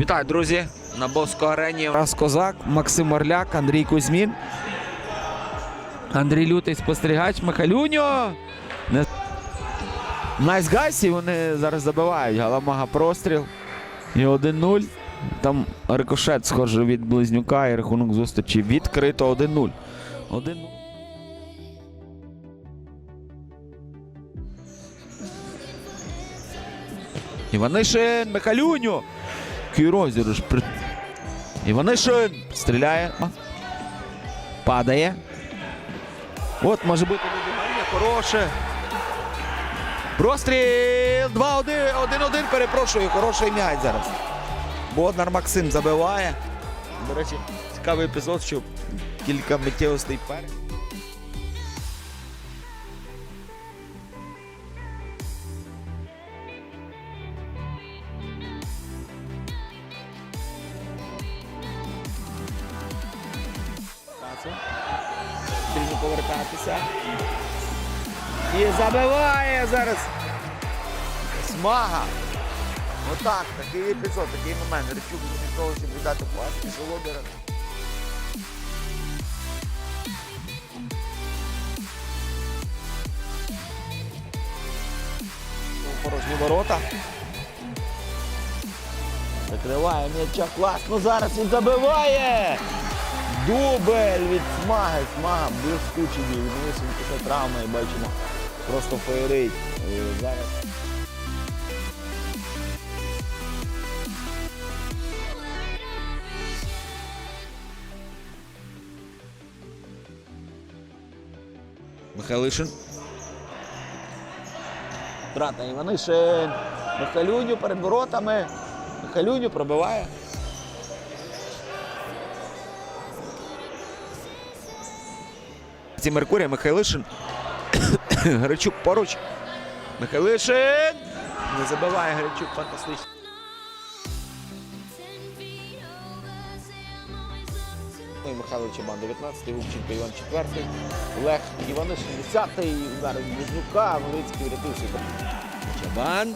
Вітаю, друзі! На Бовську арені. Тарас Козак, Максим Орляк, Андрій Кузьмін. Андрій Лютий спостерігач, Михайлюньо. Не... Найсгайсі вони зараз забивають. Галамага простріл. І 1-0. Там рикошет схоже від близнюка і рахунок зустрічі відкрито 1-0. 1-0. Іванишин, Михайлюньо. Розіграш. При... Іванишин стріляє. Падає. От може бути вибігання хороше. Простріл 2-1, 1-1, перепрошую, хороший м'яч зараз. Боднар Максим забиває. До речі, цікавий епізод, що кілька миттєвостей перед. Повертатися. І забиває зараз. Смага. Отак, такий епізод, такий момент. Речук від того, щоб віддати пас, пішов Володимир. Порожні ворота. Закриває м'яча класно. Зараз він забиває. Дубль від Смаги. Смага блискучий бій. Відмовився він після травми, бачимо. Просто феєрить. І Зараз. Михайлишин. Трата Іванишин. Михайлюню перед воротами. Михайлюню пробиває. Ці Меркурія, Михайлишин. Гречук поруч. Михайлишин. Не забиває Гречук фантастично. Ну Михайло Чабан 19-й, Губченко Іван 4-й, Олег Іванишин 10-й, удар від Близнюка, Новицький врятує. Чабан.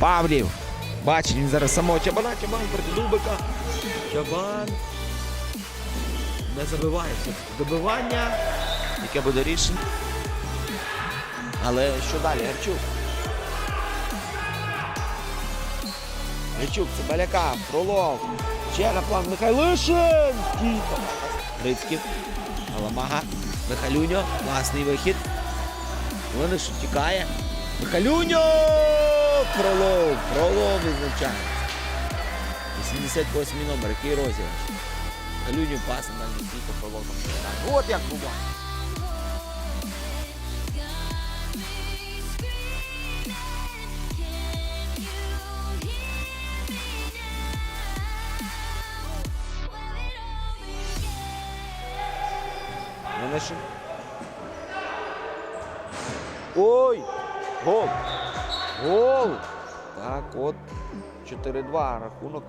Павлів. Бачить він зараз самого Чабана. Чабан проти Дубика. Чабан. Не забиває. Все. Добивання. Яке буде рішення. Але що далі? Гарчук. Гарчук, Цибаляка, Фролов. Ще на план Михайлишин. Кілька. Грицьків. Аламага. Михайлюньо. Класний вихід. Вони ж тікає. Михайлюньо! Фролов. Фролов відзначає. 88 номер, який розіграш. Михайлюню пас на стійку Фролов От як буває. Мене Ой! Гол! Гол! Так, от 4-2 рахунок.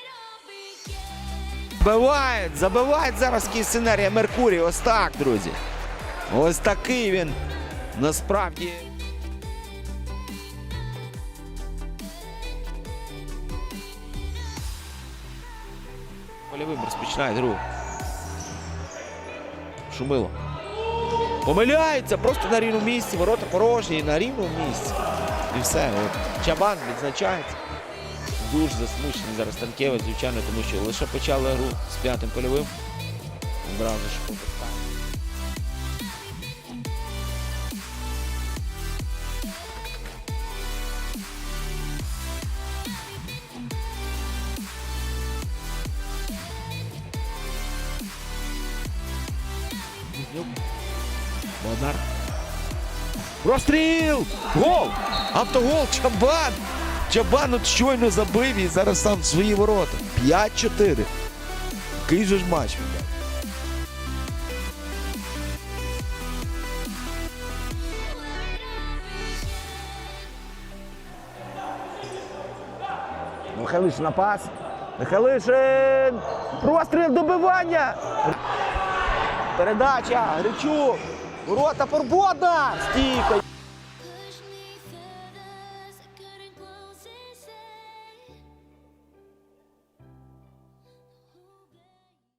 It all began. Забивають, забивають зараз київсценерія Меркурій. Ось так, друзі. Ось такий він. Насправді. Польовим розпочинає гру. Шумило. Помиляється просто на рівному місці. Ворота порожні на рівному місці. І все. От. Чабан відзначається. Дуже засмучений зараз Танкевич, звичайно, тому що лише почали гру з п'ятим польовим. Одразу ж повертає. Бондар. Розстріл! Гол! Автогол! Чабан! Чабан от щойно забив і зараз сам свої ворота. 5-4. Який же ж матч, ребят? Михайлишин на пас. Михайлишин! Простріл добивання! Передача! Гричук! Ворота Порбода! Стійка!